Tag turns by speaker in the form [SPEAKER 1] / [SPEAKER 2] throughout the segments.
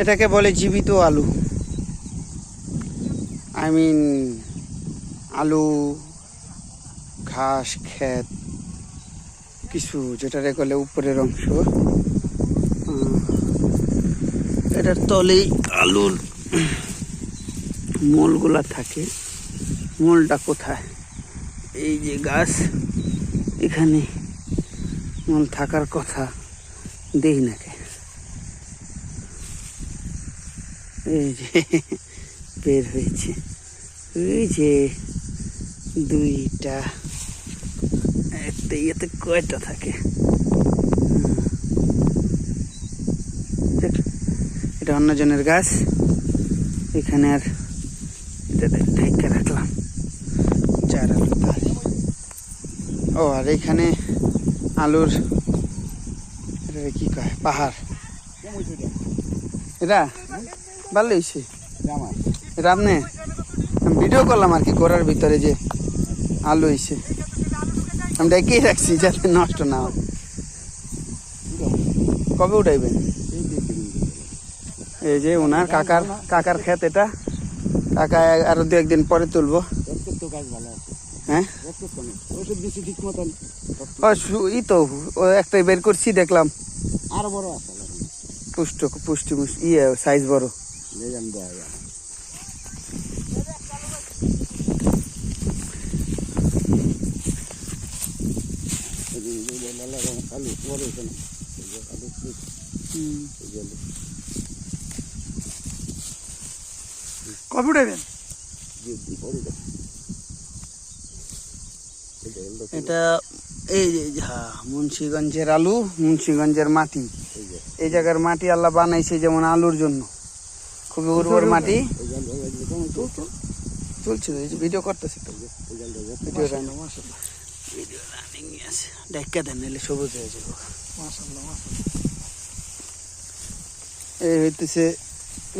[SPEAKER 1] এটাকে বলে জীবিত আলু। আই মিন আলু, ঘাস, ক্ষেত, কিছু যেটারে বলে উপরের অংশ। এটার তলেই আলুর মূলগুলা থাকে। মূলটা কোথায়? এই যে গাছ, এখানে মূল থাকার কথা দেই নাকে এই যে বের হয়েছে। ওই যে দুইটা। একটা ইয়েতে কয়টা থাকে? এটা- অন্যজনের গাছ। এখানে আর এটা ঢেকে রাখলাম। চার আলু গাছ। ও আর এখানে আলুর এটা কি কয়? পাহাড়। এটা। ভালো হয়েছে এটা আপনি ভিডিও করলাম আর কি করার ভিতরে যে আলু হয়েছে আমি ডেকেই রাখছি যাতে নষ্ট না হয়। কবে উঠাইবেন? এই যে ওনার কাকার কাকার ক্ষেত এটা। কাকা আরও দু একদিন পরে তুলবো। হ্যাঁ? ই তো ও একটাই বের করছি দেখলাম।
[SPEAKER 2] আরও বড়
[SPEAKER 1] পুষ্ট পুষ্টি ইয়ে সাইজ বড়।
[SPEAKER 2] আলু বড় হয়েছে না এই যে আলু।
[SPEAKER 1] কবে
[SPEAKER 2] বড় এটা। এই
[SPEAKER 1] হ্যাঁ মুন্সিগঞ্জের আলু মুন্সিগঞ্জের মাটি
[SPEAKER 2] এই
[SPEAKER 1] জায়গার মাটি আল্লাহ বানাইছে যেমন আলুর জন্য খুবই উর্বর মাটি।
[SPEAKER 2] চলছে?
[SPEAKER 1] ভিডিও করতেছি তো। ভিডিও রানিং আছে নাহলে সবুজ হয়ে এই হইতেছে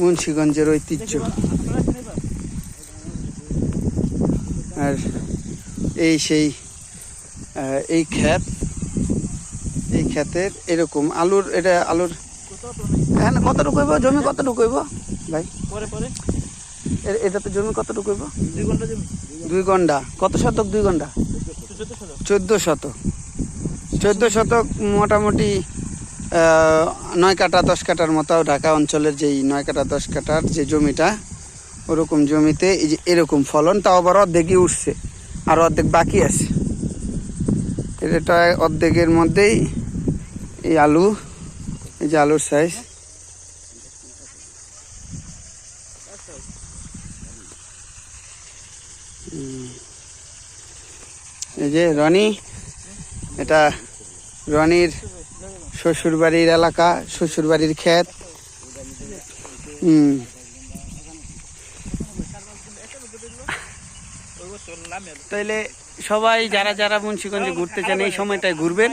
[SPEAKER 1] মুন্সিগঞ্জের ঐতিহ্য। আর এই সেই এই ক্ষেত, এই ক্ষেতের এরকম আলুর, এটা আলুর হ্যাঁ কতটুকু জমি কতটুকু ভাই?
[SPEAKER 3] পরে পরে।
[SPEAKER 1] এটাতে জমি কতটুকু হইব?
[SPEAKER 3] দুই ঘণ্টা জমি।
[SPEAKER 1] দুই ঘণ্টা। কত শতক দুই ঘণ্টা?
[SPEAKER 3] চোদ্দ শতক।
[SPEAKER 1] চোদ্দ শতক। মোটামুটি নয় কাটা দশ কাটার মতো ঢাকা অঞ্চলের যেই নয় কাটা দশ কাটার যে জমিটা ওরকম জমিতে এই যে এরকম ফলন তাও আবার অর্ধেকই উঠছে আর অর্ধেক বাকি আছে। এটা অর্ধেকের মধ্যেই এই আলু এই যে আলুর সাইজ এই যে রনি, এটা রনির শ্বশুরবাড়ির এলাকা, শ্বশুরবাড়ির ক্ষেত। হুম। তাইলে সবাই যারা যারা মুন্সিগঞ্জে ঘুরতে চান, এই সময়টায় ঘুরবেন।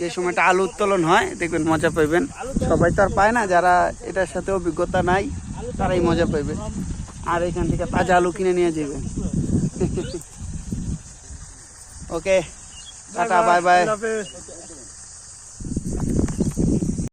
[SPEAKER 1] যে সময়টা আলু উত্তোলন হয়, দেখবেন মজা পাইবেন। সবাই তো আর পায় না, যারা এটার সাথে অভিজ্ঞতা নাই। তারাই মজা পাইবে। আর এখান থেকে তাজা আলু কিনে নিয়ে যাবে ওকে টাটা বাই বাই